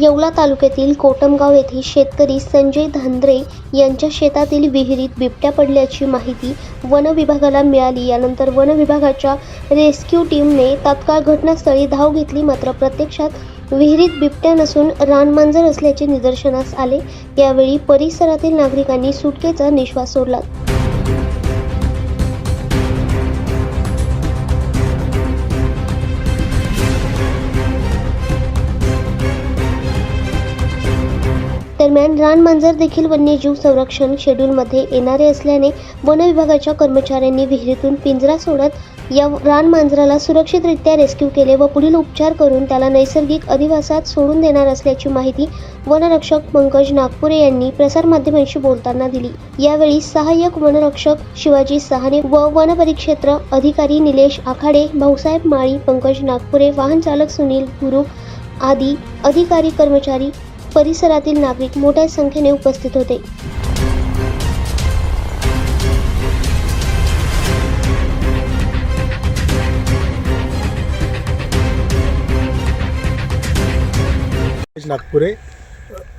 येवला तालुक्यातील कोटमगाव येथील शेतकरी संजय धांद्रे यांच्या शेतातील विहिरीत बिबट्या पडल्याची माहिती वन विभागाला मिळाली. यानंतर वन विभागाच्या रेस्क्यू टीमने तात्काळ घटनास्थळी धाव घेतली. मात्र प्रत्यक्षात विहिरीत बिबट्या नसून रानमांजर असल्याचे निदर्शनास आले. यावेळी परिसरातील नागरिकांनी सुटकेचा निश्वास सोडला. दरम्यान रानमांजर देखील वन्यजीव संरक्षण शेड्यूलमध्ये येणारे असल्याने वन विभागाच्या कर्मचाऱ्यांनी विहिरीतून पिंजरा सोडत या रानमांजराला सुरक्षितरित्या रेस्क्यू केले व पुढील उपचार करून त्याला नैसर्गिक अधिवासात सोडून देणार असल्याची माहिती वनरक्षक पंकज नागपुरे यांनी प्रसारमाध्यमांशी बोलताना दिली. यावेळी सहाय्यक वनरक्षक शिवाजी सहाने व वनपरिक्षेत्र अधिकारी निलेश आखाडे भाऊसाहेब माळी पंकज नागपुरे वाहन चालक सुनील गुरु आदी अधिकारी कर्मचारी परिसरातील नागरिक मोठ्या संख्येने उपस्थित होते. नागपुरे.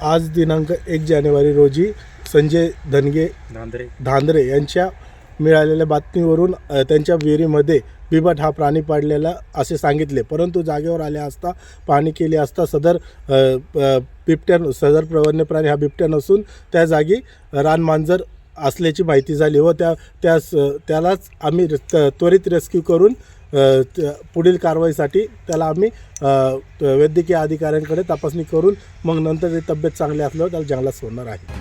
आज दिनांक एक जानेवारी रोजी संजय धनगे नांदरे धांद्रे यांच्या मिळालेल्या बातमीवरून त्यांच्या विहिरीमध्ये बिबट हा प्राणी पाडलेला असे सांगितले. परंतु जागेवर आले असता पाहणी केली असता सदर बिबट्या सदर वन्य प्राणी हा बिबट्या नसून त्या जागी रानमांजर असल्याची माहिती झाली व त्या त्यास त्यालाच आम्ही त्वरित रेस्क्यू करून पुढील कारवाईसाठी त्याला आम्ही वैद्यकीय अधिकाऱ्यांकडे तपासणी करून मग नंतर त्याची तब्येत चांगली असल्यावर त्याला जंगलात सोडणार आहे.